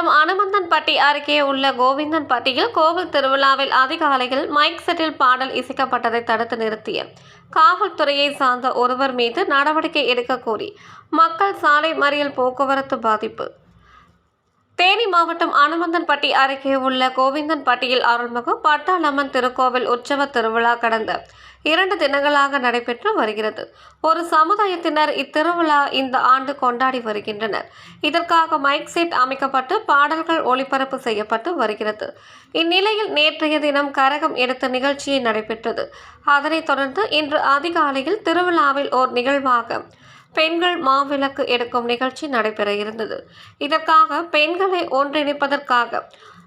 மாவட்டம் அனுமந்தன்பட்டி அருகே உள்ள கோவிந்தன்பட்டியில் கோவில் திருவிழாவில் அதிகாலையில் மைக் செட்டில் பாடல் இசைக்கப்பட்டதை தடுத்து நிறுத்திய காவல்துறையை சார்ந்த ஒருவர் மீது நடவடிக்கை எடுக்க கோரி மக்கள் சாலை மறியல் போக்குவரத்து பாதிப்பு. தேனி மாவட்டம் அனுமந்தன்பட்டி அருகே உள்ள கோவிந்தன்பட்டியில் அருள்மிகு பட்டாளம்மன் திருக்கோவில் உற்சவ திருவிழா கடந்த இரண்டு தினங்களாக நடைபெற்று வருகிறது. ஒரு சமுதாயத்தினர் இத்திருவிழா இந்த ஆண்டு கொண்டாடி வருகின்றனர். இதற்காக மைக் செட் அமைக்கப்பட்டு பாடல்கள் ஒளிபரப்பு செய்யப்பட்டு வருகிறது. இந்நிலையில் நேற்றைய தினம் கரகம் எடுத்த நிகழ்ச்சியை நடைபெற்றது. அதனைத் தொடர்ந்து இன்று அதிகாலையில் திருவிழாவில் ஓர் நிகழ்வாக பெண்கள் மாவிளக்கு எடுக்கும் நிகழ்ச்சி நடைபெற இருந்தது. இதற்காக பெண்களை ஒன்றிணைப்பதற்காக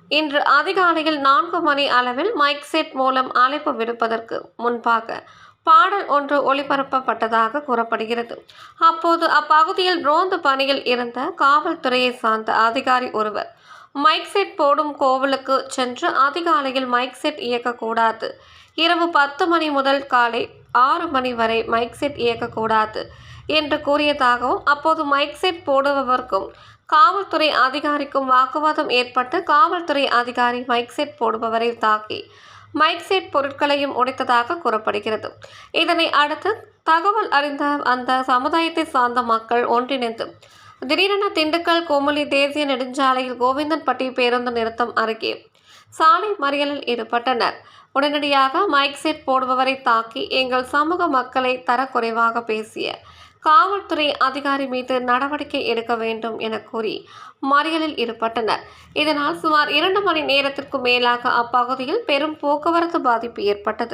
இன்று அதிகாலையில் நான்கு மணி அளவில் மைக் செட் மூலம் அழைப்பு விடுப்பதற்கு முன்பாக பாடல் ஒன்று ஒளிபரப்பப்பட்டதாக கூறப்படுகிறது. அப்போது அப்பகுதியில் ரோந்து பணியில் இருந்த காவல்துறையை சார்ந்த அதிகாரி ஒருவர் மைக் செட் போடும் கோவிலுக்கு சென்று அதிகாலையில் மைக் செட் இயக்கக்கூடாது. இரவு பத்து மணி முதல் காலை ஆறு மணி வரை மைக் செட் இயக்கக்கூடாது என்று கூறியதாகவும் அப்போது மைக் செட் போடுபவருக்கும் காவல்துறை அதிகாரிக்கும் வாக்குவாதம் ஏற்பட்டு காவல்துறை அதிகாரி மைக் செட் போடுபவரை தாக்கி மைக் செட் பொருட்களையும் உடைத்ததாக கூறப்படுகிறது. இதனை அடுத்து தகவல் அறிந்த அந்த சமுதாயத்தை சார்ந்த மக்கள் ஒன்றிணைந்து திடீரென திண்டுக்கல் கோமலி தேசிய நெடுஞ்சாலையில் கோவிந்தன்பட்டி பேருந்து நிறுத்தம் அருகே சாலை மறியலில் ஈடுபட்டனர். உடனடியாக மைக் செட் போடுபவரை தாக்கி எங்கள் சமூக மக்களை தரக்குறைவாக பேசிய காவல்துறை அதிகாரி மீது நடவடிக்கை எடுக்க வேண்டும் என கூறி மறியலில் ஈடுபட்டனர். இதனால் சுமார் இரண்டு மணி நேரத்திற்கு மேலாக அப்பகுதியில் பெரும் போக்குவரத்து பாதிப்பு ஏற்பட்டது.